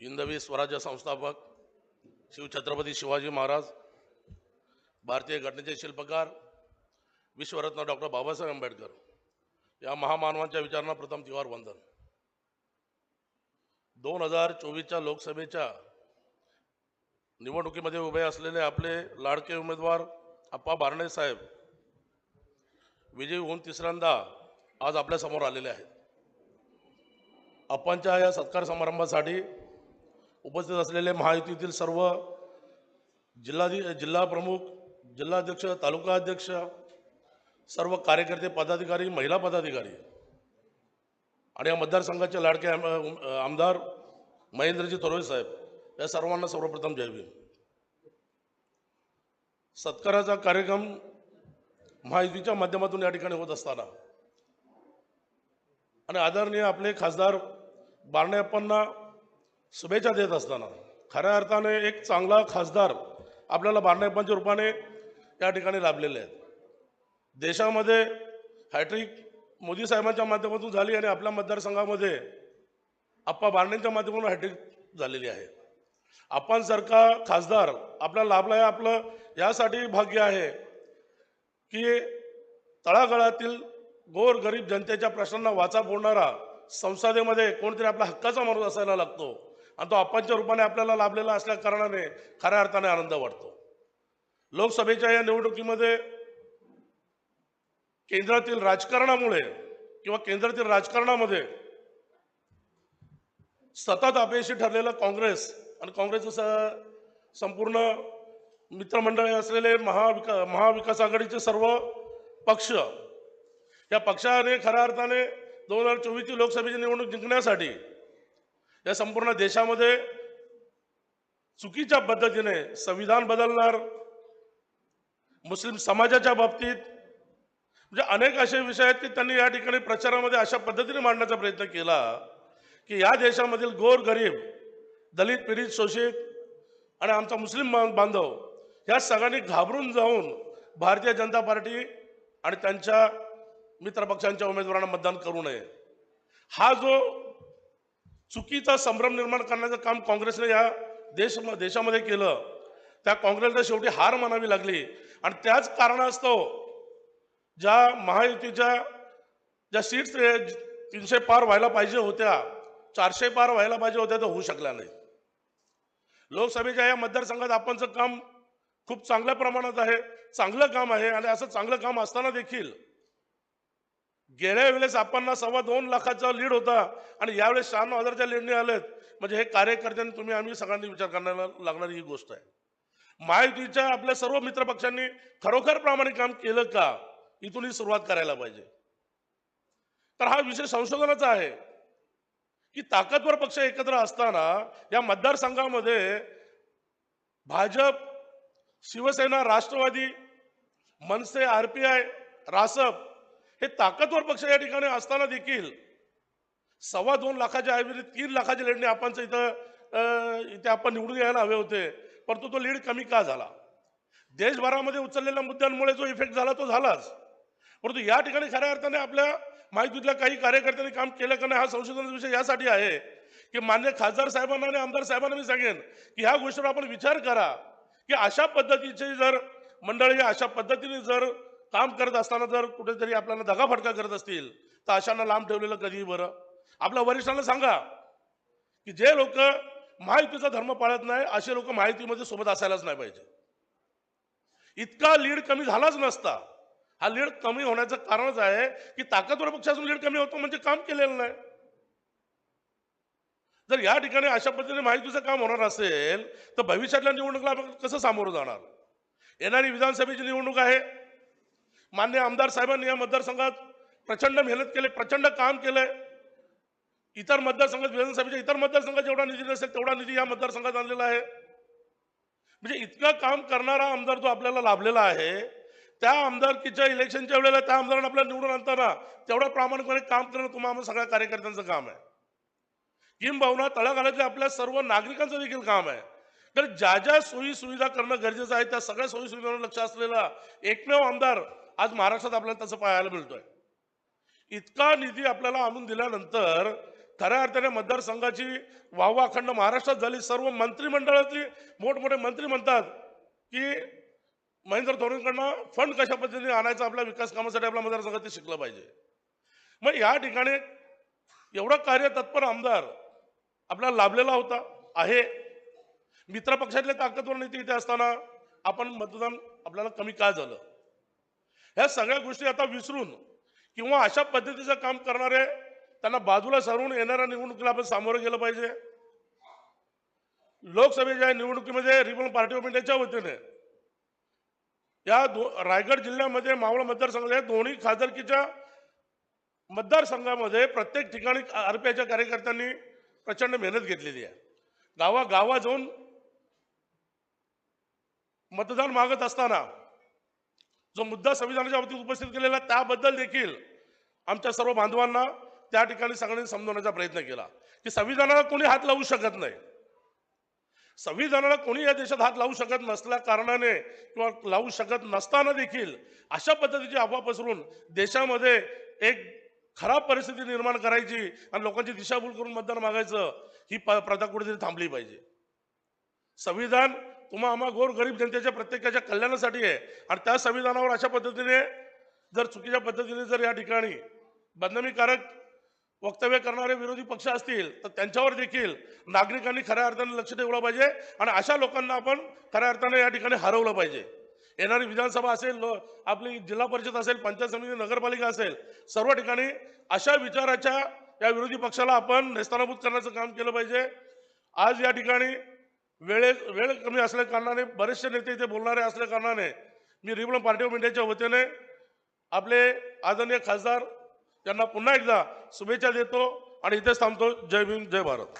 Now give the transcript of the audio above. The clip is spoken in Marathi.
हिंदवी स्वराज्य संस्थापक शिवछत्रपती शिवाजी महाराज भारतीय घटनेचे शिल्पकार विश्वरत्न डॉक्टर बाबासाहेब आंबेडकर. या महामानवांच्या विचारांना प्रथम तिवार वंदन. दोन हजार चोवीसच्या लोकसभेच्या निवडणुकीमध्ये उभे असलेले आपले लाडके उमेदवार अप्पा बारणे साहेब विजयी होऊन तिसऱ्यांदा आज आपल्यासमोर आलेले आहेत. अप्पांच्या या सत्कार समारंभासाठी उपस्थित असलेले महायुतीतील सर्व जिल्हाधि जिल्हा प्रमुख जिल्हाध्यक्ष तालुका अध्यक्ष सर्व कार्यकर्ते पदाधिकारी महिला पदाधिकारी आणि या मतदारसंघाचे लाडके आमदार महेंद्रजी थोरवे साहेब या सर्वांना सर्वप्रथम जय भीम. सत्काराचा कार्यक्रम महायुतीच्या माध्यमातून या ठिकाणी होत असताना आणि आदरणीय आपले खासदार बारणे शुभेच्छा देत असताना. खऱ्या अर्थाने एक चांगला खासदार आपल्याला बारणे रूपाने या ठिकाणी लाभलेले आहेत. देशामध्ये हॅट्रिक मोदी साहेबांच्या माध्यमातून झाली आणि आपल्या मतदारसंघामध्ये आप्पा बारणेंच्या माध्यमातून हॅट्रिक झालेली आहे. आपणसारखा खासदार आपला लाभला आहे आपलं यासाठी भाग्य आहे की तळागाळातील गोर गरीब जनतेच्या प्रश्नांना वाचा फोडणारा संसदेमध्ये कोणतरी आपला हक्काचा माणूस असायला लागतो. आणि तो आप्पांच्या रूपाने आपल्याला लाभलेला असल्या कारणाने खऱ्या अर्थाने आनंद वाटतो. लोकसभेच्या या निवडणुकीमध्ये केंद्रातील राजकारणामुळे किंवा केंद्रातील राजकारणामध्ये सतत अपयशी ठरलेलं काँग्रेस आणि काँग्रेसचं स- संपूर्ण मित्रमंडळी असलेले महाविका महाविकास आघाडीचे सर्व पक्ष या पक्षाने खऱ्या अर्थाने दोन हजार चोवीसची लोकसभेची निवडणूक जिंकण्यासाठी या संपूर्ण देशामध्ये चुकीच्या पद्धतीने संविधान बदलणार मुस्लिम समाजाच्या बाबतीत म्हणजे अनेक असे विषय आहेत की त्यांनी या ठिकाणी प्रचारामध्ये अशा पद्धतीने मांडण्याचा प्रयत्न केला की या देशामधील गोर गरीब दलित पीडित शोषित आणि आमचा मुस्लिम बांधव ह्या सगळ्यांनी घाबरून जाऊन भारतीय जनता पार्टी आणि त्यांच्या मित्रपक्षांच्या उमेदवारांना मतदान करू नये. हा जो चुकीचा संभ्रम निर्माण करण्याचं काम काँग्रेसने या देश देशामध्ये केलं. त्या काँग्रेसला शेवटी हार मानावी लागली. आणि त्याच कारणास्तव ज्या महायुतीच्या ज्या सीट्स तीनशे पार व्हायला पाहिजे होत्या चारशे पार व्हायला पाहिजे होत्या त्या होऊ शकल्या नाही लोकसभेच्या या मतदारसंघात आपणचं काम खूप चांगल्या प्रमाणात आहे चांगलं काम आहे आणि असं चांगलं काम असताना देखील गेल्या वेळेस आपण सव्वा दोन लाखाचा लीड होता आणि यावेळेस शहाण्णव हजारच्या लीडने आलेत म्हणजे हे कार्यकर्त्यांनी तुम्ही आम्ही सगळ्यांनी विचार करायला लागणारी ही गोष्ट आहे. महायुतीच्या आपल्या सर्व मित्रपक्षांनी खरोखर प्रामाणिक काम केलं का? इथून ही सुरुवात करायला पाहिजे. तर हा विषय संशोधनाचा आहे. की ताकदवर पक्ष एकत्र असताना या मतदारसंघामध्ये Bhajap Shiv Sena Rashtrawadi Manase R P I Rasap हे ताकदवर पक्ष या ठिकाणी असताना देखील सव्वा दोन लाखाच्या ऐवजी तीन लाखाची लीडने आपण इथं इथे आपण निवडून यायला हवे होते. परंतु तो लीड कमी का झाला? देशभरामध्ये उचललेल्या मुद्द्यांमुळे जो इफेक्ट झाला तो झालाच. परंतु या ठिकाणी खऱ्या अर्थाने आपल्या माहितीतल्या काही कार्यकर्त्यांनी काम केलं का नाही हा संशोधनाचा विषय यासाठी आहे की मान्य खासदार साहेबांना आणि आमदार साहेबांना मी सांगेन की ह्या गोष्टीवर आपण विचार करा की अशा पद्धतीचे जर मंडळी अशा पद्धतीने जर काम करत असताना जर कुठेतरी आपल्याला दगाफटका करत असतील तर अशांना लांब ठेवलेलं कधीही बरं. आपल्या वरिष्ठांना सांगा की जे लोक माहितीचा धर्म पाळत नाही असे लोक माहितीमध्ये सोबत असायलाच नाही पाहिजे. इतका लीड कमी झालाच नसता. हा लीड कमी होण्याचं कारणच आहे की ताकदवर पक्षातून लीड कमी होतो म्हणजे काम केलेलं नाही. जर या ठिकाणी अशा पद्धतीने माहितीचं काम होणार असेल तर भविष्यातल्या निवडणुकीला आपण कसं सामोरं जाणार? येणारी विधानसभेची निवडणूक आहे मान्य आमदार साहेबांनी या मतदारसंघात प्रचंड मेहनत केले प्रचंड काम केलंय. इतर मतदारसंघात विधानसभेच्या इतर मतदारसंघात जेवढा निधी नसेल तेवढा निधी या मतदारसंघात आणलेला आहे. म्हणजे इतकं काम करणारा आमदार जो आपल्याला लाभलेला आहे त्या आमदारकीच्या इलेक्शनच्या वेळेला त्या आमदारांना आपल्याला निवडून आणताना तेवढं प्रामाणिकपणे काम करणं तुम्हाला आम्हाला सगळ्या कार्यकर्त्यांचं काम आहे. किंबहुना तळागाळातल्या आपल्या सर्व नागरिकांचं देखील काम आहे. तर ज्या ज्या सोयी सुविधा करणं गरजेचं आहे त्या सगळ्या सोयी सुविधांवर लक्ष असलेला एकमेव आमदार आज महाराष्ट्रात आपल्याला तसं पाहायला मिळतोय. इतका निधी आपल्याला आणून दिल्यानंतर खऱ्या अर्थाने मतदारसंघाची वाहवा अखंड महाराष्ट्रात झाली. सर्व मंत्रिमंडळातली मोठमोठे मंत्री म्हणतात की महेंद्र धोरणकडनं फंड कशा पद्धतीने आणायचा आपल्या विकास कामासाठी आपल्या मतदारसंघात ते शिकलं पाहिजे. मग या ठिकाणी एवढा कार्य तत्पर आमदार आपल्याला लाभलेला होता आहे. मित्रपक्षातले ताकदवर नेते इथे असताना आपण मतदान आपल्याला कमी का झालं? ह्या सगळ्या गोष्टी आता विसरून किंवा अशा पद्धतीचं काम करणारे त्यांना बाजूला सारून येणाऱ्या निवडणुकीला आपण सामोरं गेलं पाहिजे. लोकसभेच्या निवडणुकीमध्ये रिपब्लिक पार्टी ऑफ इंडियाच्या वतीने या दो रायगड जिल्ह्यामध्ये मावळ मतदारसंघाच्या दोन्ही खासदारकीच्या मतदारसंघामध्ये प्रत्येक ठिकाणी आरपीआयच्या कार्यकर्त्यांनी प्रचंड मेहनत घेतलेली आहे. गावागावा जाऊन मतदान मागत असताना जो मुद्दा संविधानाच्या बाबतीत उपस्थित केलेला त्याबद्दल देखील आमच्या सर्व बांधवांना त्या ठिकाणी सगळ्यांनी समजवण्याचा प्रयत्न केला. की संविधानाला कोणी हात लावू शकत नाही. संविधानाला कोणी या देशात हात लावू शकत नसल्या कारणाने किंवा लावू शकत नसताना देखील अशा पद्धतीची अफवा पसरून देशामध्ये एक खराब परिस्थिती निर्माण करायची आणि लोकांची दिशाभूल करून मतदान मागायचं ही प- प्रथा कुठेतरी थांबली पाहिजे. संविधान तुम्हा आम्हा गोर गरीब जनतेच्या प्रत्येकाच्या कल्याणासाठी आहे. आणि त्या संविधानावर अशा पद्धतीने जर चुकीच्या पद्धतीने जर या ठिकाणी बदनामीकारक वक्तव्य करणारे विरोधी पक्ष असतील तर त्यांच्यावर देखील नागरिकांनी खऱ्या अर्थाने लक्ष ठेवलं पाहिजे आणि अशा लोकांना आपण खऱ्या अर्थाने या ठिकाणी हरवलं पाहिजे. येणारी विधानसभा असेल आपली जिल्हा परिषद असेल पंचायत समिती नगरपालिका असेल सर्व ठिकाणी अशा विचाराच्या या विरोधी पक्षाला आपण नेस्तानाभूत करण्याचं काम केलं पाहिजे. आज या ठिकाणी वेळे वेळ कमी असल्या कारणाने बरेचसे नेते इथे बोलणारे असल्या कारणाने मी रिपब्लिक पार्टी ऑफ इंडियाच्या वतीने आपले आदरणीय खासदार यांना पुन्हा एकदा शुभेच्छा देतो आणि इथेच थांबतो. जय भीम जय भारत.